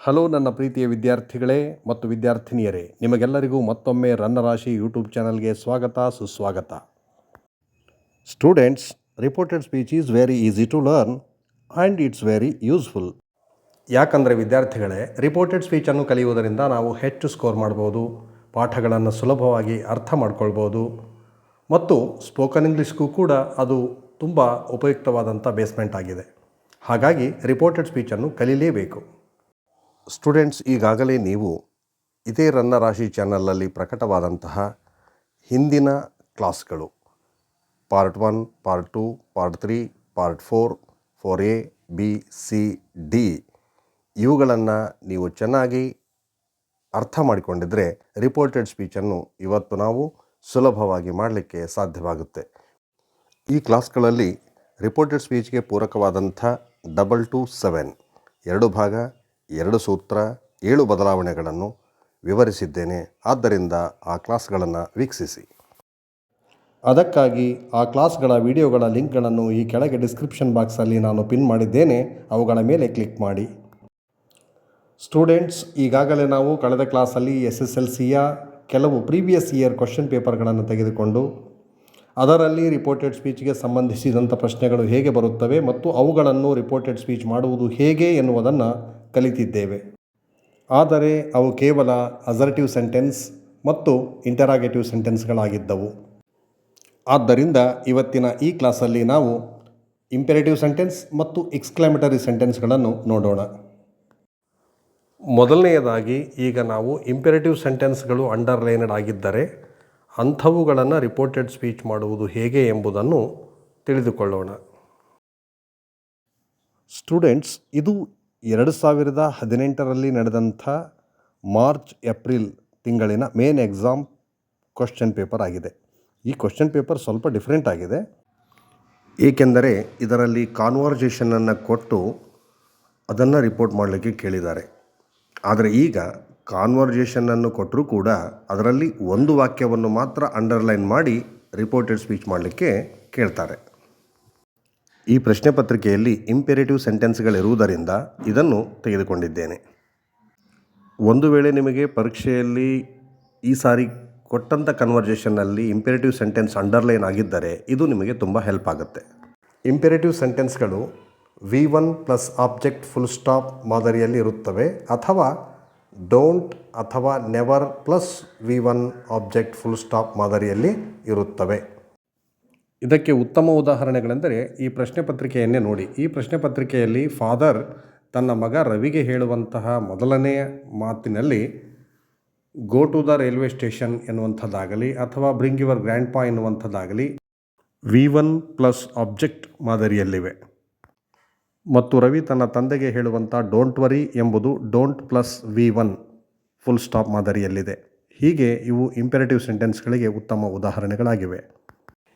Hello ನನ್ನ ಪ್ರೀತಿಯ ವಿದ್ಯಾರ್ಥಿಗಳೇ ಮತ್ತು ವಿದ್ಯಾರ್ಥಿನಿಯರೇ, ನಿಮಗೆಲ್ಲರಿಗೂ ಮತ್ತೊಮ್ಮೆ ರನ್ನರಾಶಿ ಯೂಟ್ಯೂಬ್ ಚಾನಲ್ಗೆ ಸ್ವಾಗತ, ಸುಸ್ವಾಗತ. Students reported speech is very easy to learn and it's very useful ಯಾಕಂದರೆ ವಿದ್ಯಾರ್ಥಿಗಳೇ ರಿಪೋರ್ಟೆಡ್ ಸ್ಪೀಚನ್ನು ಕಲಿಯುವುದರಿಂದ ನಾವು ಹೆಚ್ಚು ಸ್ಕೋರ್ ಮಾಡ್ಬೋದು, ಪಾಠಗಳನ್ನು ಸುಲಭವಾಗಿ ಅರ್ಥ ಮಾಡ್ಕೊಳ್ಬೋದು ಮತ್ತು ಸ್ಪೋಕನ್ ಇಂಗ್ಲೀಷ್ಗೂ ಕೂಡ ಅದು ತುಂಬ ಉಪಯುಕ್ತವಾದಂಥ ಬೇಸ್ಮೆಂಟ್ ಆಗಿದೆ. ಹಾಗಾಗಿ ರಿಪೋರ್ಟೆಡ್ ಸ್ಪೀಚನ್ನು ಕಲೀಲೇಬೇಕು. ಸ್ಟೂಡೆಂಟ್ಸ್, ಈಗಾಗಲೇ ನೀವು ಇದೇ ರನ್ನ ರಾಶಿ ಚಾನಲಲ್ಲಿ ಪ್ರಕಟವಾದಂತಹ ಹಿಂದಿನ ಕ್ಲಾಸ್ಗಳು. Part one, part two, part three, part four four A, B, C, D ಇವುಗಳನ್ನು ನೀವು ಚೆನ್ನಾಗಿ ಅರ್ಥ ಮಾಡಿಕೊಂಡಿದ್ದರೆ ರಿಪೋರ್ಟೆಡ್ ಸ್ಪೀಚನ್ನು ಇವತ್ತು ನಾವು ಸುಲಭವಾಗಿ ಮಾಡಲಿಕ್ಕೆ ಸಾಧ್ಯವಾಗುತ್ತೆ. ಈ ಕ್ಲಾಸ್ಗಳಲ್ಲಿ ರಿಪೋರ್ಟೆಡ್ ಸ್ಪೀಚ್ಗೆ ಪೂರಕವಾದಂಥ ಡಬಲ್ ಟು ಸೆವೆನ್ ಎರಡು ಭಾಗ ಎರಡು ಸೂತ್ರ, ಏಳು ಬದಲಾವಣೆಗಳನ್ನು ವಿವರಿಸಿದ್ದೇನೆ. ಆದ್ದರಿಂದ ಆ ಕ್ಲಾಸ್ಗಳನ್ನು ವೀಕ್ಷಿಸಿ. ಅದಕ್ಕಾಗಿ ಆ ಕ್ಲಾಸ್ಗಳ ವಿಡಿಯೋಗಳ ಲಿಂಕ್ಗಳನ್ನು ಈ ಕೆಳಗೆ ಡಿಸ್ಕ್ರಿಪ್ಷನ್ ಬಾಕ್ಸಲ್ಲಿ ನಾನು ಪಿನ್ ಮಾಡಿದ್ದೇನೆ. ಅವುಗಳ ಮೇಲೆ ಕ್ಲಿಕ್ ಮಾಡಿ. ಸ್ಟೂಡೆಂಟ್ಸ್, ಈಗಾಗಲೇ ನಾವು ಕಳೆದ ಕ್ಲಾಸಲ್ಲಿ ಎಸ್ ಎಸ್ ಎಲ್ ಸಿಯ ಕೆಲವು ಪ್ರೀವಿಯಸ್ ಇಯರ್ ಕ್ವಶನ್ ಪೇಪರ್ಗಳನ್ನು ತೆಗೆದುಕೊಂಡು, ಅದರಲ್ಲಿ ರಿಪೋರ್ಟೆಡ್ ಸ್ಪೀಚ್ಗೆ ಸಂಬಂಧಿಸಿದಂಥ ಪ್ರಶ್ನೆಗಳು ಹೇಗೆ ಬರುತ್ತವೆ ಮತ್ತು ಅವುಗಳನ್ನು ರಿಪೋರ್ಟೆಡ್ ಸ್ಪೀಚ್ ಮಾಡುವುದು ಹೇಗೆ ಎನ್ನುವುದನ್ನು ಕಲಿತಿದ್ದೇವೆ. ಆದರೆ ಅವು ಕೇವಲ ಅಸರ್ಟಿವ್ ಸೆಂಟೆನ್ಸ್ ಮತ್ತು ಇಂಟರಾಗೇಟಿವ್ ಸೆಂಟೆನ್ಸ್ಗಳಾಗಿದ್ದವು. ಆದ್ದರಿಂದ ಇವತ್ತಿನ ಈ ಕ್ಲಾಸಲ್ಲಿ ನಾವು ಇಂಪೆರೇಟಿವ್ ಸೆಂಟೆನ್ಸ್ ಮತ್ತು ಎಕ್ಸ್ಕ್ಲಾಮೇಟರಿ ಸೆಂಟೆನ್ಸ್ಗಳನ್ನು ನೋಡೋಣ. ಮೊದಲನೆಯದಾಗಿ ಈಗ ನಾವು ಇಂಪೆರೇಟಿವ್ ಸೆಂಟೆನ್ಸ್ಗಳು ಅಂಡರ್ಲೈನಡ್ ಆಗಿದ್ದರೆ ಅಂಥವುಗಳನ್ನು ರಿಪೋರ್ಟೆಡ್ ಸ್ಪೀಚ್ ಮಾಡುವುದು ಹೇಗೆ ಎಂಬುದನ್ನು ತಿಳಿದುಕೊಳ್ಳೋಣ. ಸ್ಟೂಡೆಂಟ್ಸ್, ಇದು ಎರಡು ಸಾವಿರದ ಹದಿನೆಂಟರಲ್ಲಿ ನಡೆದಂಥ ಮಾರ್ಚ್, ಏಪ್ರಿಲ್ ತಿಂಗಳಿನ ಮೇನ್ ಎಕ್ಸಾಮ್ ಕ್ವಶನ್ ಪೇಪರ್ ಆಗಿದೆ. ಈ ಕ್ವಶನ್ ಪೇಪರ್ ಸ್ವಲ್ಪ ಡಿಫ್ರೆಂಟ್ ಆಗಿದೆ. ಏಕೆಂದರೆ ಇದರಲ್ಲಿ ಕಾನ್ವರ್ಜೇಷನನ್ನು ಕೊಟ್ಟು ಅದನ್ನು ರಿಪೋರ್ಟ್ ಮಾಡಲಿಕ್ಕೆ ಕೇಳಿದ್ದಾರೆ. ಆದರೆ ಈಗ ಕಾನ್ವರ್ಜೇಷನನ್ನು ಕೊಟ್ಟರೂ ಕೂಡ ಅದರಲ್ಲಿ ಒಂದು ವಾಕ್ಯವನ್ನು ಮಾತ್ರ ಅಂಡರ್ಲೈನ್ ಮಾಡಿ ರಿಪೋರ್ಟೆಡ್ ಸ್ಪೀಚ್ ಮಾಡಲಿಕ್ಕೆ ಕೇಳ್ತಾರೆ. ಈ ಪ್ರಶ್ನೆ ಪತ್ರಿಕೆಯಲ್ಲಿ ಇಂಪೆರೇಟಿವ್ ಸೆಂಟೆನ್ಸ್ಗಳಿರುವುದರಿಂದ ಇದನ್ನು ತೆಗೆದುಕೊಂಡಿದ್ದೇನೆ. ಒಂದು ವೇಳೆ ನಿಮಗೆ ಪರೀಕ್ಷೆಯಲ್ಲಿ ಈ ಸಾರಿ ಕೊಟ್ಟಂಥ ಕನ್ವರ್ಜೇಷನ್ನಲ್ಲಿ ಇಂಪೆರೇಟಿವ್ ಸೆಂಟೆನ್ಸ್ ಅಂಡರ್ಲೈನ್ ಆಗಿದ್ದರೆ ಇದು ನಿಮಗೆ ತುಂಬ ಹೆಲ್ಪ್ ಆಗುತ್ತೆ. Imperative ಸೆಂಟೆನ್ಸ್ಗಳು V one plus object full stop ಮಾದರಿಯಲ್ಲಿ ಇರುತ್ತವೆ ಅಥವಾ ಡೋಂಟ್ ಅಥವಾ never plus V one object full stop ಮಾದರಿಯಲ್ಲಿ ಇರುತ್ತವೆ. ಇದಕ್ಕೆ ಉತ್ತಮ ಉದಾಹರಣೆಗಳೆಂದರೆ ಈ ಪ್ರಶ್ನೆ ಪತ್ರಿಕೆಯನ್ನೇ ನೋಡಿ. ಈ ಪ್ರಶ್ನೆ ಪತ್ರಿಕೆಯಲ್ಲಿ ಫಾದರ್ ತನ್ನ ಮಗ ರವಿಗೆ ಹೇಳುವಂತಹ ಮೊದಲನೆಯ ಮಾತಿನಲ್ಲಿ go to the railway station ಎನ್ನುವಂಥದ್ದಾಗಲಿ ಅಥವಾ ಬ್ರಿಂಗ್ ಯುವರ್ ಗ್ರ್ಯಾಂಡ್ ಪಾ ಎನ್ನುವಂಥದ್ದಾಗಲಿ ವಿ ಒನ್ ಪ್ಲಸ್ ಆಬ್ಜೆಕ್ಟ್ ಮಾದರಿಯಲ್ಲಿವೆ. ಮತ್ತು ರವಿ ತನ್ನ ತಂದೆಗೆ ಹೇಳುವಂಥ ಡೋಂಟ್ ವರಿ ಎಂಬುದು don't plus V one full stop ಮಾದರಿಯಲ್ಲಿದೆ. ಹೀಗೆ ಇವು ಇಂಪೆರೇಟಿವ್ ಸೆಂಟೆನ್ಸ್ಗಳಿಗೆ ಉತ್ತಮ ಉದಾಹರಣೆಗಳಾಗಿವೆ.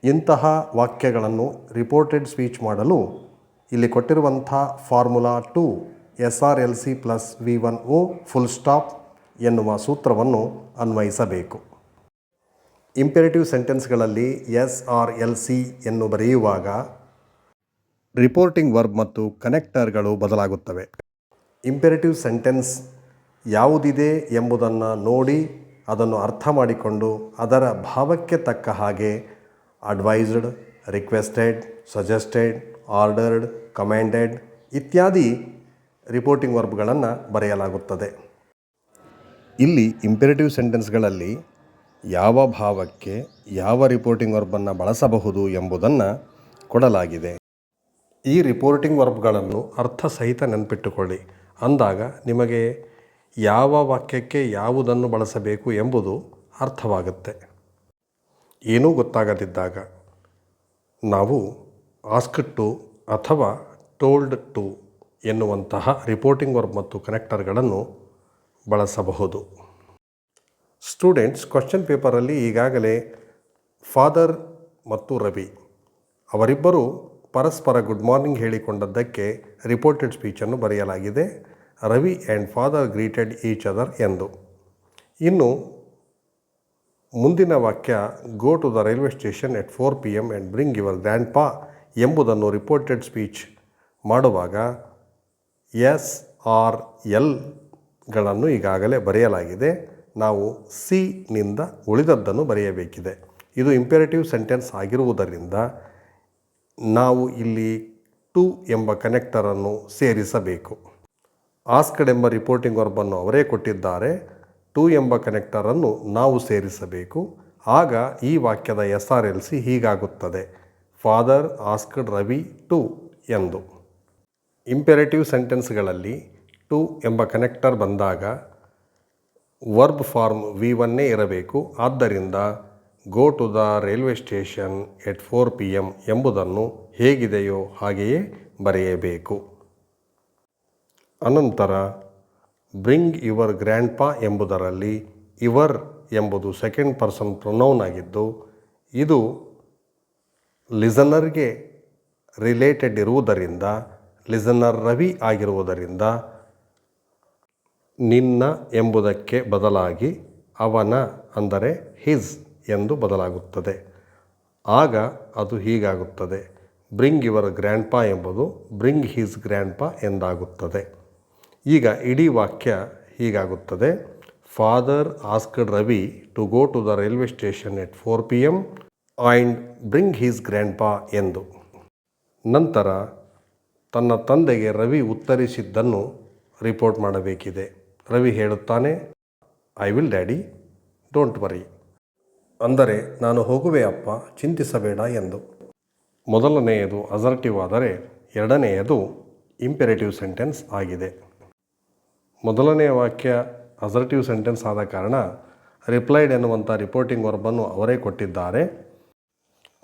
ಇಂತಹ ವಾಕ್ಯಗಳನ್ನು ರಿಪೋರ್ಟೆಡ್ ಸ್ಪೀಚ್ ಮಾಡಲು ಇಲ್ಲಿ ಕೊಟ್ಟಿರುವಂಥ formula to S R L C plus V one O full stop ಎನ್ನುವ ಸೂತ್ರವನ್ನು ಅನ್ವಯಿಸಬೇಕು. ಇಂಪೆರೇಟಿವ್ ಸೆಂಟೆನ್ಸ್ಗಳಲ್ಲಿ ಎಸ್ ಆರ್ ಎಲ್ ಸಿ ಎನ್ನು ಬರೆಯುವಾಗ ರಿಪೋರ್ಟಿಂಗ್ ವರ್ಬ್ ಮತ್ತು ಕನೆಕ್ಟರ್ಗಳು ಬದಲಾಗುತ್ತವೆ. ಇಂಪೆರೇಟಿವ್ ಸೆಂಟೆನ್ಸ್ ಯಾವುದಿದೆ ಎಂಬುದನ್ನು ನೋಡಿ ಅದನ್ನು ಅರ್ಥ ಮಾಡಿಕೊಂಡು ಅದರ ಭಾವಕ್ಕೆ ತಕ್ಕ ಹಾಗೆ advised requested suggested ordered commanded ಇತ್ಯಾದಿ ರಿಪೋರ್ಟಿಂಗ್ ವರ್ಬ್ಗಳನ್ನು ಬರೆಯಲಾಗುತ್ತದೆ. ಇಲ್ಲಿ ಇಂಪೆರೇಟಿವ್ ಸೆಂಟೆನ್ಸ್ಗಳಲ್ಲಿ ಯಾವ ಭಾವಕ್ಕೆ ಯಾವ ರಿಪೋರ್ಟಿಂಗ್ ವರ್ಬನ್ನು ಬಳಸಬಹುದು ಎಂಬುದನ್ನು ಕೊಡಲಾಗಿದೆ. ಈ ರಿಪೋರ್ಟಿಂಗ್ ವರ್ಬ್ಗಳನ್ನು ಅರ್ಥ ಸಹಿತ ನೆನಪಿಟ್ಟುಕೊಳ್ಳಿ. ಅಂದಾಗ ನಿಮಗೆ ಯಾವ ವಾಕ್ಯಕ್ಕೆ ಯಾವುದನ್ನು ಬಳಸಬೇಕು ಎಂಬುದು ಅರ್ಥವಾಗುತ್ತೆ. ಏನೂ ಗೊತ್ತಾಗದಿದ್ದಾಗ ನಾವು ಆಸ್ಕ್ ಟು ಅಥವಾ ಟೋಲ್ಡ್ ಟು ಎನ್ನುವಂತಹ ರಿಪೋರ್ಟಿಂಗ್ ವರ್ಬ್ ಮತ್ತು ಕನೆಕ್ಟರ್ಗಳನ್ನು ಬಳಸಬಹುದು. ಸ್ಟೂಡೆಂಟ್ಸ್ ಕ್ವಶನ್ ಪೇಪರಲ್ಲಿ ಈಗಾಗಲೇ ಫಾದರ್ ಮತ್ತು ರವಿ ಅವರಿಬ್ಬರು ಪರಸ್ಪರ ಗುಡ್ ಮಾರ್ನಿಂಗ್ ಹೇಳಿಕೊಂಡದ್ದಕ್ಕೆ ರಿಪೋರ್ಟೆಡ್ ಸ್ಪೀಚನ್ನು ಬರೆಯಲಾಗಿದೆ. Ravi and father greeted each other ಎಂದು. ಇನ್ನು ಮುಂದಿನ ವಾಕ್ಯ go to the railway station at four P M and bring your grandpa ಎಂಬುದನ್ನು ರಿಪೋರ್ಟೆಡ್ ಸ್ಪೀಚ್ ಮಾಡುವಾಗ ಎಸ್ ಆರ್ ಎಲ್ಗಳನ್ನು ಈಗಾಗಲೇ ಬರೆಯಲಾಗಿದೆ. ನಾವು ಸಿ ನಿಂದ ಉಳಿದದ್ದನ್ನು ಬರೆಯಬೇಕಿದೆ. ಇದು ಇಂಪೆರೇಟಿವ್ ಸೆಂಟೆನ್ಸ್ ಆಗಿರುವುದರಿಂದ ನಾವು ಇಲ್ಲಿ ಟು ಎಂಬ ಕನೆಕ್ಟರನ್ನು ಸೇರಿಸಬೇಕು. ಆಸ್ಕಡ್ ಎಂಬ ರಿಪೋರ್ಟಿಂಗ್ ವರ್ಬನ್ನು ಅವರೇ ಕೊಟ್ಟಿದ್ದಾರೆ. ಟು ಎಂಬ ಕನೆಕ್ಟರನ್ನು ನಾವು ಸೇರಿಸಬೇಕು. ಆಗ ಈ ವಾಕ್ಯದ ಎಸ್ ಆರ್ ಎಲ್ ಸಿ ಹೀಗಾಗುತ್ತದೆ. ಫಾದರ್ ಆಸ್ಕ್ಡ್ ರವಿ ಟು ಎಂದು. ಇಂಪೆರೇಟಿವ್ ಸೆಂಟೆನ್ಸ್ಗಳಲ್ಲಿ ಟು ಎಂಬ ಕನೆಕ್ಟರ್ ಬಂದಾಗ ವರ್ಬ್ ಫಾರ್ಮ್ ವಿ ಒನ್ನೇ ಇರಬೇಕು. ಆದ್ದರಿಂದ go to the railway station at four P M ಎಂಬುದನ್ನು ಹೇಗಿದೆಯೋ ಹಾಗೆಯೇ ಬರೆಯಬೇಕು. ಅನಂತರ ಬ್ರಿಂಗ್ ಯುವರ್ ಗ್ರ್ಯಾಂಡ್ ಪಾ ಎಂಬುದರಲ್ಲಿ ಇವರ್ ಎಂಬುದು ಸೆಕೆಂಡ್ ಪರ್ಸನ್ ಪ್ರೊನೌನ್ ಆಗಿದ್ದು, ಇದು ಲಿಸನರ್ಗೆ ರಿಲೇಟೆಡ್ ಇರುವುದರಿಂದ ಲಿಸನರ್ ರವಿ ಆಗಿರುವುದರಿಂದ ನಿನ್ನ ಎಂಬುದಕ್ಕೆ ಬದಲಾಗಿ ಅವನ ಅಂದರೆ ಹಿಸ್ ಎಂದು ಬದಲಾಗುತ್ತದೆ. ಆಗ ಅದು ಹೀಗಾಗುತ್ತದೆ. ಬ್ರಿಂಗ್ ಯುವರ್ ಗ್ರ್ಯಾಂಡ್ ಪಾ ಎಂಬುದು ಬ್ರಿಂಗ್ ಹಿಸ್ ಗ್ರ್ಯಾಂಡ್ ಪಾ ಎಂದಾಗುತ್ತದೆ. ಈಗ ಇಡೀ ವಾಕ್ಯ ಹೀಗಾಗುತ್ತದೆ. Father asked Ravi to go to the railway station at four P M and bring his grandpa ಎಂದು. ನಂತರ ತನ್ನ ತಂದೆಗೆ ರವಿ ಉತ್ತರಿಸಿದ್ದನ್ನು ರಿಪೋರ್ಟ್ ಮಾಡಬೇಕಿದೆ. ರವಿ ಹೇಳುತ್ತಾನೆ I will daddy don't worry ಅಂದರೆ, ನಾನು ಹೋಗುವೆ ಅಪ್ಪ, ಚಿಂತಿಸಬೇಡ ಎಂದು. ಮೊದಲನೆಯದು ಅಸರ್ಟಿವ್ ಆದರೆ ಎರಡನೆಯದು ಇಂಪೆರೇಟಿವ್ ಸೆಂಟೆನ್ಸ್ ಆಗಿದೆ. ಮೊದಲನೆಯ ವಾಕ್ಯ ಅಸರ್ಟಿವ್ ಸೆಂಟೆನ್ಸ್ ಆದ ಕಾರಣ ರಿಪ್ಲೈಡ್ ಎನ್ನುವಂಥ ರಿಪೋರ್ಟಿಂಗ್ ವರ್ಬನ್ನು ಅವರೇ ಕೊಟ್ಟಿದ್ದಾರೆ.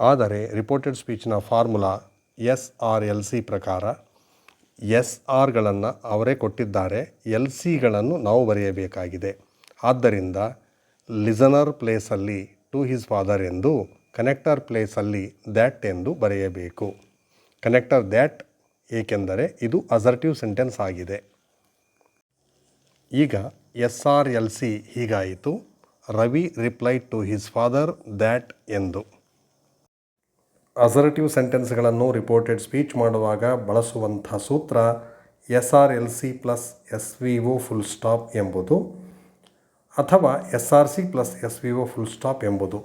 ಆದರೆ reported ಸ್ಪೀಚ್ನ formula S R L C ಪ್ರಕಾರ ಎಸ್ ಆರ್ಗಳನ್ನು ಅವರೇ ಕೊಟ್ಟಿದ್ದಾರೆ. ಎಲ್ ಸಿಗಳನ್ನು ನಾವು ಬರೆಯಬೇಕಾಗಿದೆ. ಆದ್ದರಿಂದ ಲಿಸನರ್ ಪ್ಲೇಸಲ್ಲಿ ಟು ಹಿಸ್ ಫಾದರ್ ಎಂದು, ಕನೆಕ್ಟರ್ ಪ್ಲೇಸಲ್ಲಿ ದ್ಯಾಟ್ ಎಂದು ಬರೆಯಬೇಕು. ಕನೆಕ್ಟರ್ ದ್ಯಾಟ್ ಏಕೆಂದರೆ ಇದು ಅಸರ್ಟಿವ್ ಸೆಂಟೆನ್ಸ್ ಆಗಿದೆ. ಈಗ ಎಸ್ ಆರ್ ಎಲ್ ಸಿ ಹೀಗಾಯಿತು. Ravi replied to his father that ಎಂದು. ಅಸರ್ಟಿವ್ ಸೆಂಟೆನ್ಸ್ಗಳನ್ನು ರಿಪೋರ್ಟೆಡ್ ಸ್ಪೀಚ್ ಮಾಡುವಾಗ ಬಳಸುವಂಥ ಸೂತ್ರ S R L C plus S V O full stop ಎಂಬುದು ಅಥವಾ S R C plus S V O full stop ಎಂಬುದು.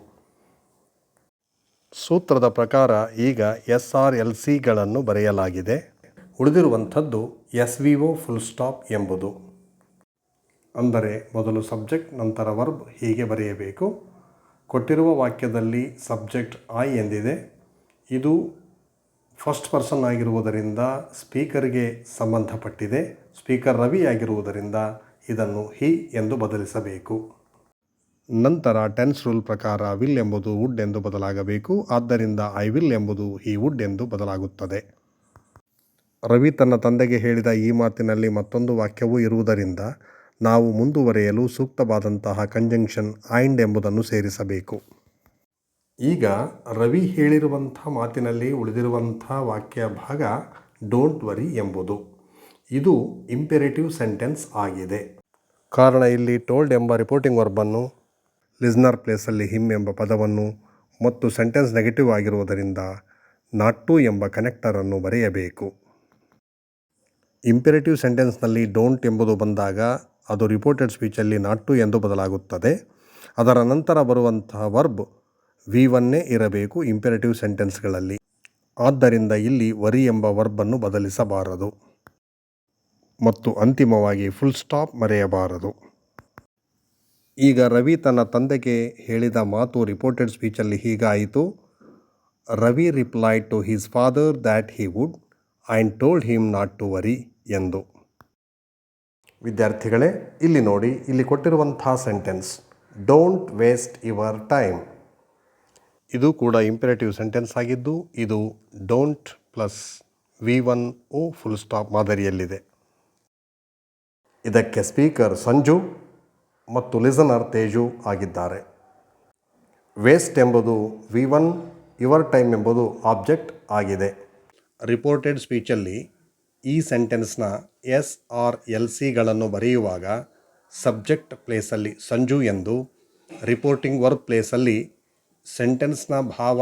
ಸೂತ್ರದ ಪ್ರಕಾರ ಈಗ ಎಸ್ ಆರ್ ಎಲ್ ಸಿಗಳನ್ನು ಬರೆಯಲಾಗಿದೆ. ಉಳಿದಿರುವಂಥದ್ದು S V O full stop ಎಂಬುದು. ಅಂದರೆ ಮೊದಲು ಸಬ್ಜೆಕ್ಟ್, ನಂತರ ವರ್ಬ್ ಹೀಗೆ ಬರೆಯಬೇಕು. ಕೊಟ್ಟಿರುವ ವಾಕ್ಯದಲ್ಲಿ ಸಬ್ಜೆಕ್ಟ್ ಐ ಎಂದಿದೆ. ಇದು ಫಸ್ಟ್ ಪರ್ಸನ್ ಆಗಿರುವುದರಿಂದ ಸ್ಪೀಕರ್ಗೆ ಸಂಬಂಧಪಟ್ಟಿದೆ. ಸ್ಪೀಕರ್ ರವಿ ಆಗಿರುವುದರಿಂದ ಇದನ್ನು ಹಿ ಎಂದು ಬದಲಿಸಬೇಕು. ನಂತರ ಟೆನ್ಸ್ ರೂಲ್ ಪ್ರಕಾರ ವಿಲ್ ಎಂಬುದು ವುಡ್ ಎಂದು ಬದಲಾಗಬೇಕು. ಆದ್ದರಿಂದ ಐ ವಿಲ್ ಎಂಬುದು ಹಿ ವುಡ್ ಎಂದು ಬದಲಾಗುತ್ತದೆ. ರವಿ ತನ್ನ ತಂದೆಗೆ ಹೇಳಿದ ಈ ಮಾತಿನಲ್ಲಿ ಮತ್ತೊಂದು ವಾಕ್ಯವೂ ಇರುವುದರಿಂದ ನಾವು ಮುಂದುವರೆಯಲು ಸೂಕ್ತವಾದಂತಹ ಕಂಜಂಕ್ಷನ್ ಆಯಿಂಡ್ ಎಂಬುದನ್ನು ಸೇರಿಸಬೇಕು. ಈಗ ರವಿ ಹೇಳಿರುವಂಥ ಮಾತಿನಲ್ಲಿ ಉಳಿದಿರುವಂಥ ವಾಕ್ಯ ಭಾಗ ಡೋಂಟ್ ವರಿ ಎಂಬುದು. ಇದು ಇಂಪೆರೇಟಿವ್ ಸೆಂಟೆನ್ಸ್ ಆಗಿದೆ. ಕಾರಣ ಇಲ್ಲಿ ಟೋಲ್ಡ್ ಎಂಬ ರಿಪೋರ್ಟಿಂಗ್ ವರ್ಬನ್ನು ಲಿಸ್ನರ್ ಪ್ಲೇಸಲ್ಲಿ ಹಿಮ್ ಎಂಬ ಪದವನ್ನು ಮತ್ತು ಸೆಂಟೆನ್ಸ್ ನೆಗೆಟಿವ್ ಆಗಿರುವುದರಿಂದ ನಾಟ್ ಟು ಎಂಬ ಕನೆಕ್ಟರನ್ನು ಬರೆಯಬೇಕು. ಇಂಪೆರೇಟಿವ್ ಸೆಂಟೆನ್ಸ್ನಲ್ಲಿ ಡೋಂಟ್ ಎಂಬುದು ಬಂದಾಗ ಅದು ರಿಪೋರ್ಟೆಡ್ ಸ್ಪೀಚಲ್ಲಿ ನಾಟ್ ಟು ಎಂದು ಬದಲಾಗುತ್ತದೆ. ಅದರ ನಂತರ ಬರುವಂತಹ ವರ್ಬ್ ವಿ ಒನ್ನೇ ಇರಬೇಕು ಇಂಪೆರೇಟಿವ್ ಸೆಂಟೆನ್ಸ್ಗಳಲ್ಲಿ ಆದ್ದರಿಂದ ಇಲ್ಲಿ ವರಿ ಎಂಬ ವರ್ಬನ್ನು ಬದಲಿಸಬಾರದು. ಮತ್ತು ಅಂತಿಮವಾಗಿ ಫುಲ್ ಸ್ಟಾಪ್ ಮರೆಯಬಾರದು. ಈಗ ರವಿ ತನ್ನ ತಂದೆಗೆ ಹೇಳಿದ ಮಾತು ರಿಪೋರ್ಟೆಡ್ ಸ್ಪೀಚಲ್ಲಿ ಹೀಗಾಯಿತು. Ravi replied to his father that he would and told him not to worry ಎಂದು. ವಿದ್ಯಾರ್ಥಿಗಳೇ, ಇಲ್ಲಿ ನೋಡಿ, ಇಲ್ಲಿ ಕೊಟ್ಟಿರುವಂಥ sentence don't waste your time ಇದು ಕೂಡ ಇಂಪರೇಟಿವ್ ಸೆಂಟೆನ್ಸ್ ಆಗಿದ್ದು, ಇದು don't plus V one O full stop ಮಾದರಿಯಲ್ಲಿದೆ. ಇದಕ್ಕೆ ಸ್ಪೀಕರ್ ಸಂಜು ಮತ್ತು ಲಿಸನರ್ ತೇಜು ಆಗಿದ್ದಾರೆ. ವೇಸ್ಟ್ ಎಂಬುದು ವಿ ಒನ್ ಯುವರ್ ಟೈಮ್ ಎಂಬುದು ಆಬ್ಜೆಕ್ಟ್ ಆಗಿದೆ. ರಿಪೋರ್ಟೆಡ್ ಸ್ಪೀಚಲ್ಲಿ ಈ ಸೆಂಟೆನ್ಸ್ನ ಎಸ್ ಆರ್ ಎಲ್ ಸಿಗಳನ್ನು ಬರೆಯುವಾಗ ಸಬ್ಜೆಕ್ಟ್ ಪ್ಲೇಸಲ್ಲಿ ಸಂಜು ಎಂದು, ರಿಪೋರ್ಟಿಂಗ್ ವರ್ಕ್ ಪ್ಲೇಸಲ್ಲಿ ಸೆಂಟೆನ್ಸ್ನ ಭಾವ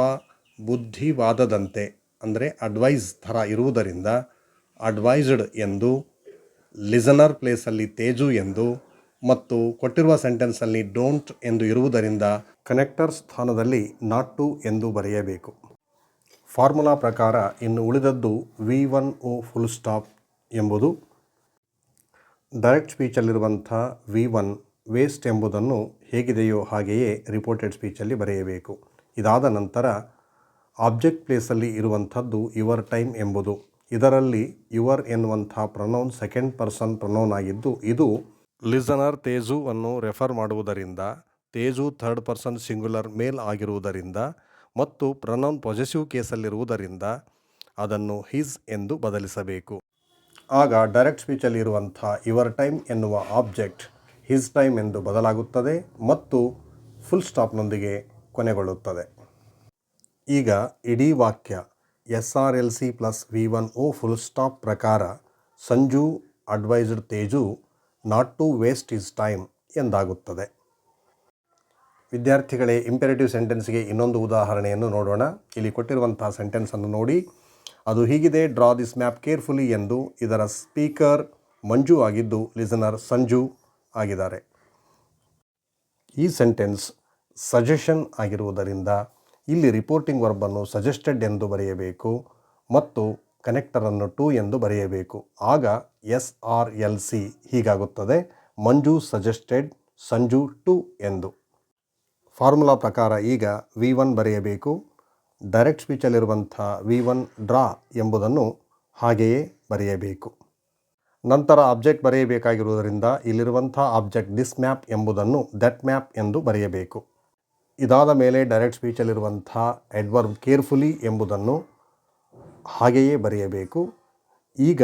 ಬುದ್ಧಿವಾದದಂತೆ, ಅಂದರೆ ಅಡ್ವೈಸ್ ಥರ ಇರುವುದರಿಂದ ಅಡ್ವೈಸ್ಡ್ ಎಂದು, ಲಿಸನರ್ ಪ್ಲೇಸಲ್ಲಿ ತೇಜು ಎಂದು ಮತ್ತು ಕೊಟ್ಟಿರುವ ಸೆಂಟೆನ್ಸಲ್ಲಿ ಡೋಂಟ್ ಎಂದು ಇರುವುದರಿಂದ ಕನೆಕ್ಟರ್ ಸ್ಥಾನದಲ್ಲಿ ನಾಟ್ ಟು ಎಂದು ಬರೆಯಬೇಕು. ಫಾರ್ಮುಲಾ ಪ್ರಕಾರ ಇನ್ನು ಉಳಿದದ್ದು V one O full stop ಎಂಬುದು ಡೈರೆಕ್ಟ್ ಸ್ಪೀಚಲ್ಲಿರುವಂಥ ವಿ ಒನ್ ವೇಸ್ಟ್ ಎಂಬುದನ್ನು ಹೇಗಿದೆಯೋ ಹಾಗೆಯೇ ರಿಪೋರ್ಟೆಡ್ ಸ್ಪೀಚಲ್ಲಿ ಬರೆಯಬೇಕು. ಇದಾದ ನಂತರ ಆಬ್ಜೆಕ್ಟ್ ಪ್ಲೇಸಲ್ಲಿ ಇರುವಂಥದ್ದು ಯುವರ್ ಟೈಮ್ ಎಂಬುದು. ಇದರಲ್ಲಿ ಯುವರ್ ಎನ್ನುವಂಥ ಪ್ರೊನೌನ್ ಸೆಕೆಂಡ್ ಪರ್ಸನ್ ಪ್ರೊನೌನ್ ಆಗಿದ್ದು ಇದು ಲಿಸನರ್ ತೇಜು ಅನ್ನು ರೆಫರ್ ಮಾಡುವುದರಿಂದ Teju third person singular male ಆಗಿರುವುದರಿಂದ ಮತ್ತು ಪ್ರನೌನ್ ಪೊಸೆಸಿವ್ ಕೇಸಲ್ಲಿರುವುದರಿಂದ ಅದನ್ನು ಹಿಸ್ ಎಂದು ಬದಲಿಸಬೇಕು. ಆಗ ಡೈರೆಕ್ಟ್ ಸ್ಪೀಚಲ್ಲಿರುವಂಥ ಯುವರ್ ಟೈಮ್ ಎನ್ನುವ ಆಬ್ಜೆಕ್ಟ್ ಹಿಸ್ ಟೈಮ್ ಎಂದು ಬದಲಾಗುತ್ತದೆ ಮತ್ತು ಫುಲ್ ಸ್ಟಾಪ್ನೊಂದಿಗೆ ಕೊನೆಗೊಳ್ಳುತ್ತದೆ. ಈಗ ಇಡೀ ವಾಕ್ಯ S R L C plus V one O full stop ಪ್ರಕಾರ Sanju advised Teju, not to waste his time ಎಂದಾಗುತ್ತದೆ. ವಿದ್ಯಾರ್ಥಿಗಳೇ ಇಂಪೆರೇಟಿವ್ ಸೆಂಟೆನ್ಸ್ಗೆ ಇನ್ನೊಂದು ಉದಾಹರಣೆಯನ್ನು ನೋಡೋಣ. ಇಲ್ಲಿ ಕೊಟ್ಟಿರುವಂತಹ ಸೆಂಟೆನ್ಸನ್ನು ನೋಡಿ. ಅದು ಹೀಗಿದೆ. ಡ್ರಾ ದಿಸ್ ಮ್ಯಾಪ್ ಕೇರ್ಫುಲಿ ಎಂದು ಇದರ ಸ್ಪೀಕರ್ ಮಂಜು ಆಗಿದ್ದು ಲಿಸನರ್ ಸಂಜು ಆಗಿದ್ದಾರೆ. ಈ ಸೆಂಟೆನ್ಸ್ ಸಜೆಷನ್ ಆಗಿರುವುದರಿಂದ ಇಲ್ಲಿ ರಿಪೋರ್ಟಿಂಗ್ ವರ್ಬನ್ನು ಸಜೆಸ್ಟೆಡ್ ಎಂದು ಬರೆಯಬೇಕು ಮತ್ತು ಕನೆಕ್ಟರನ್ನು ಟು ಎಂದು ಬರೆಯಬೇಕು. ಆಗ ಎಸ್ ಆರ್ ಎಲ್ ಸಿ ಹೀಗಾಗುತ್ತದೆ. ಮಂಜು ಸಜೆಸ್ಟೆಡ್ ಸಂಜು ಟು ಎಂದು. ಫಾರ್ಮುಲಾ ಪ್ರಕಾರ ಈಗ ವಿ ಒನ್ ಬರೆಯಬೇಕು. ಡೈರೆಕ್ಟ್ ಸ್ಪೀಚಲ್ಲಿರುವಂಥ ವಿ ಒನ್ ಡ್ರಾ ಎಂಬುದನ್ನು ಹಾಗೆಯೇ ಬರೆಯಬೇಕು. ನಂತರ ಆಬ್ಜೆಕ್ಟ್ ಬರೆಯಬೇಕಾಗಿರುವುದರಿಂದ ಇಲ್ಲಿರುವಂಥ ಆಬ್ಜೆಕ್ಟ್ ದಿಸ್ ಮ್ಯಾಪ್ ಎಂಬುದನ್ನು ದಟ್ ಮ್ಯಾಪ್ ಎಂದು ಬರೆಯಬೇಕು. ಇದಾದ ಮೇಲೆ ಡೈರೆಕ್ಟ್ ಸ್ಪೀಚಲ್ಲಿರುವಂಥ ಎಡ್ವರ್ಬ್ ಕೇರ್ಫುಲಿ ಎಂಬುದನ್ನು ಹಾಗೆಯೇ ಬರೆಯಬೇಕು. ಈಗ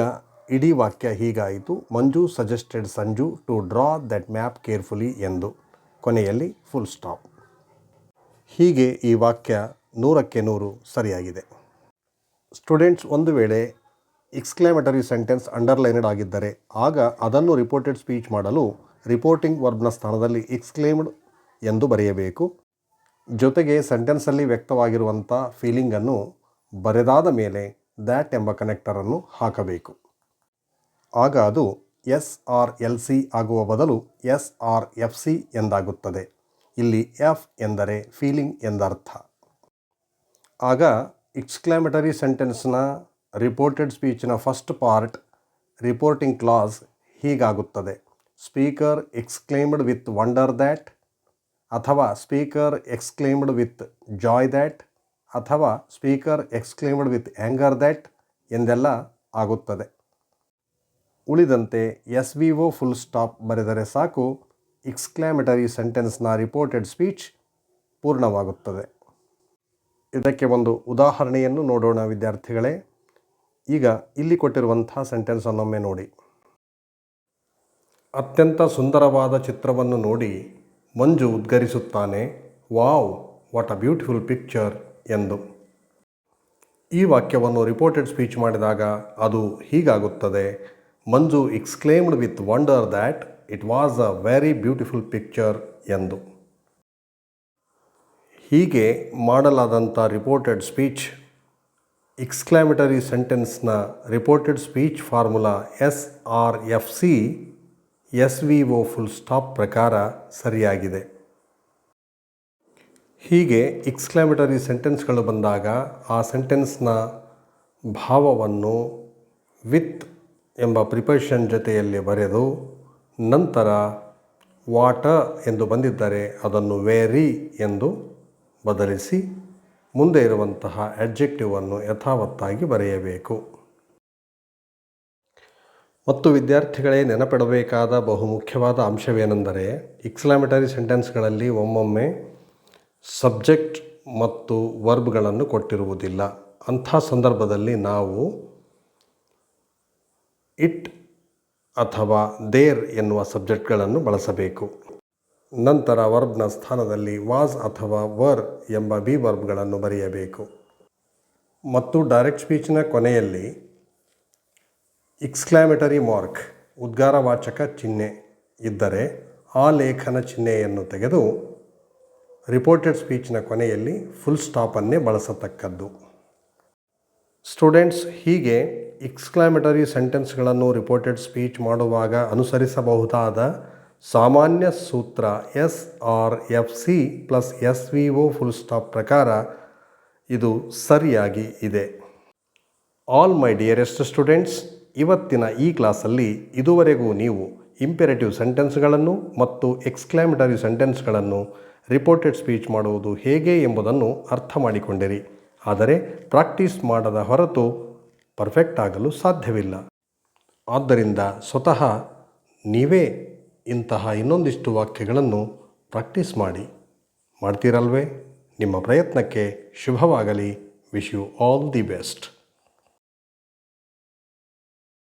ಇಡೀ ವಾಕ್ಯ ಹೀಗಾಯಿತು. Manju suggested Sanju to draw that map carefully ಎಂದು ಕೊನೆಯಲ್ಲಿ ಫುಲ್ ಸ್ಟಾಪ್ ಹೀಗೆ ಈ ವಾಕ್ಯ ನೂರಕ್ಕೆ ನೂರು ಸರಿಯಾಗಿದೆ. ಸ್ಟೂಡೆಂಟ್ಸ್, ಒಂದು ವೇಳೆ ಎಕ್ಸ್ಕ್ಲೇಮೆಟರಿ ಸೆಂಟೆನ್ಸ್ ಅಂಡರ್ಲೈನಡ್ ಆಗಿದ್ದರೆ, ಆಗ ಅದನ್ನು ರಿಪೋರ್ಟೆಡ್ ಸ್ಪೀಚ್ ಮಾಡಲು ರಿಪೋರ್ಟಿಂಗ್ ವರ್ಬ್ನ ಸ್ಥಾನದಲ್ಲಿ ಎಕ್ಸ್ಕ್ಲೇಮ್ಡ್ ಎಂದು ಬರೆಯಬೇಕು. ಜೊತೆಗೆ ಸೆಂಟೆನ್ಸಲ್ಲಿ ವ್ಯಕ್ತವಾಗಿರುವಂಥ ಫೀಲಿಂಗನ್ನು ಬರೆದಾದ ಮೇಲೆ ದ್ಯಾಟ್ ಎಂಬ ಕನೆಕ್ಟರನ್ನು ಹಾಕಬೇಕು. ಆಗ ಅದು ಎಸ್ ಆರ್ ಎಲ್ ಸಿ ಆಗುವ ಬದಲು ಎಸ್ ಆರ್ ಎಫ್ ಸಿ ಎಂದಾಗುತ್ತದೆ. ಇಲ್ಲಿ ಎಫ್ ಎಂದರೆ ಫೀಲಿಂಗ್ ಎಂದರ್ಥ. ಆಗ ಎಕ್ಸ್ಕ್ಲಾಮೆಟರಿ ಸೆಂಟೆನ್ಸ್ನ ರಿಪೋರ್ಟೆಡ್ ಸ್ಪೀಚ್ನ first part, reporting clause ಹೀಗಾಗುತ್ತದೆ. Speaker exclaimed with wonder that ಅಥವಾ speaker exclaimed with joy that ಅಥವಾ speaker exclaimed with anger that ಎಂದೆಲ್ಲ ಆಗುತ್ತದೆ. ಉಳಿದಂತೆ S V O full stop ಬರೆದರೆ ಸಾಕು. ಎಕ್ಸ್ಕ್ಲಾಮೇಟರಿ ಸೆಂಟೆನ್ಸ್ನ ರಿಪೋರ್ಟೆಡ್ ಸ್ಪೀಚ್ ಪೂರ್ಣವಾಗುತ್ತದೆ. ಇದಕ್ಕೆ ಒಂದು ಉದಾಹರಣೆಯನ್ನು ನೋಡೋಣ ವಿದ್ಯಾರ್ಥಿಗಳೇ. ಈಗ ಇಲ್ಲಿ ಕೊಟ್ಟಿರುವಂಥ ಸೆಂಟೆನ್ಸನ್ನೊಮ್ಮೆ ನೋಡಿ. ಅತ್ಯಂತ ಸುಂದರವಾದ ಚಿತ್ರವನ್ನು ನೋಡಿ Manju ಉದ್ಗರಿಸುತ್ತಾನೆ, wow, what a beautiful picture ಎಂದು. ಈ ವಾಕ್ಯವನ್ನು ರಿಪೋರ್ಟೆಡ್ ಸ್ಪೀಚ್ ಮಾಡಿದಾಗ ಅದು ಹೀಗಾಗುತ್ತದೆ, Manju exclaimed with wonder that it was a very beautiful picture ಎಂದು. ಹೀಗೆ ಮಾಡಲಾದಂಥ reported speech exclamatory ಸೆಂಟೆನ್ಸ್ನ reported speech formula S R F C S V O full stop ಪ್ರಕಾರ ಸರಿಯಾಗಿದೆ. ಹೀಗೆ ಎಕ್ಸ್ಕ್ಲಾಮಿಟರಿ ಸೆಂಟೆನ್ಸ್ಗಳು ಬಂದಾಗ ಆ ಸೆಂಟೆನ್ಸ್ನ ಭಾವವನ್ನು ವಿತ್ ಎಂಬ ಪ್ರಿಪರೇಷನ್ ಜೊತೆಯಲ್ಲಿ ಬರೆದು ನಂತರ ವಾಟ ಎಂದು ಬಂದಿದ್ದರೆ ಅದನ್ನು ವೇರಿ ಎಂದು ಬದಲಿಸಿ ಮುಂದೆ ಇರುವಂತಹ ಅಡ್ಜೆಕ್ಟಿವನ್ನು ಯಥಾವತ್ತಾಗಿ ಬರೆಯಬೇಕು. ಮತ್ತು ವಿದ್ಯಾರ್ಥಿಗಳೇ, ನೆನಪಿಡಬೇಕಾದ ಬಹುಮುಖ್ಯವಾದ ಅಂಶವೇನೆಂದರೆ ಎಕ್ಸ್ಲಾಮಿಟರಿ ಸೆಂಟೆನ್ಸ್ಗಳಲ್ಲಿ ಒಮ್ಮೊಮ್ಮೆ ಸಬ್ಜೆಕ್ಟ್ ಮತ್ತು ವರ್ಬ್ಗಳನ್ನು ಕೊಟ್ಟಿರುವುದಿಲ್ಲ. ಅಂಥ ಸಂದರ್ಭದಲ್ಲಿ ನಾವು ಇಟ್ ಅಥವಾ ದೇರ್ ಎನ್ನುವ ಸಬ್ಜೆಕ್ಟ್ಗಳನ್ನು ಬಳಸಬೇಕು. ನಂತರ ವರ್ಬ್ನ ಸ್ಥಾನದಲ್ಲಿ ವಾಸ್ ಅಥವಾ ವರ್ ಎಂಬ ಬಿ ವರ್ಬ್ಗಳನ್ನು ಬರೆಯಬೇಕು. ಮತ್ತು ಡೈರೆಕ್ಟ್ ಸ್ಪೀಚ್ನ ಕೊನೆಯಲ್ಲಿ ಎಕ್ಸ್ಕ್ಲಾಮೇಟರಿ ಮಾರ್ಕ್, ಉದ್ಗಾರವಾಚಕ ಚಿಹ್ನೆ ಇದ್ದರೆ ಆ ಲೇಖನ ಚಿಹ್ನೆಯನ್ನು ತೆಗೆದು ರಿಪೋರ್ಟೆಡ್ ಸ್ಪೀಚ್ನ ಕೊನೆಯಲ್ಲಿ ಫುಲ್ ಸ್ಟಾಪನ್ನೇ ಬಳಸತಕ್ಕದ್ದು. ಸ್ಟೂಡೆಂಟ್ಸ್ ಹೀಗೆ ಎಕ್ಸ್ಕ್ಲಾಮೇಟರಿ ಸೆಂಟೆನ್ಸ್ಗಳನ್ನು ರಿಪೋರ್ಟೆಡ್ ಸ್ಪೀಚ್ ಮಾಡುವಾಗ ಅನುಸರಿಸಬಹುದಾದ ಸಾಮಾನ್ಯ ಸೂತ್ರ S R F C plus S V O full stop ಪ್ರಕಾರ ಇದು ಸರಿಯಾಗಿ ಇದೆ. ಆಲ್ ಮೈ ಡಿಯರೆಸ್ಟ್ ಸ್ಟೂಡೆಂಟ್ಸ್, ಇವತ್ತಿನ ಈ ಕ್ಲಾಸಲ್ಲಿ ಇದುವರೆಗೂ ನೀವು ಇಂಪೆರೇಟಿವ್ ಸೆಂಟೆನ್ಸ್ಗಳನ್ನು ಮತ್ತು ಎಕ್ಸ್ಕ್ಲಾಮಿಟರಿ ಸೆಂಟೆನ್ಸ್ಗಳನ್ನು ರಿಪೋರ್ಟೆಡ್ ಸ್ಪೀಚ್ ಮಾಡುವುದು ಹೇಗೆ ಎಂಬುದನ್ನು ಅರ್ಥ ಮಾಡಿಕೊಂಡಿರಿ. ಆದರೆ ಪ್ರಾಕ್ಟೀಸ್ ಮಾಡದ ಹೊರತು ಪರ್ಫೆಕ್ಟ್ ಆಗಲು ಸಾಧ್ಯವಿಲ್ಲ. ಆದ್ದರಿಂದ ಸ್ವತಃ ನೀವೇ ಇಂತಹ ಇನ್ನೊಂದಿಷ್ಟು ವಾಕ್ಯಗಳನ್ನು ಪ್ರಾಕ್ಟೀಸ್ ಮಾಡಿ. ಮಾಡ್ತೀರಲ್ವೇ? ನಿಮ್ಮ ಪ್ರಯತ್ನಕ್ಕೆ ಶುಭವಾಗಲಿ. Wish you all the best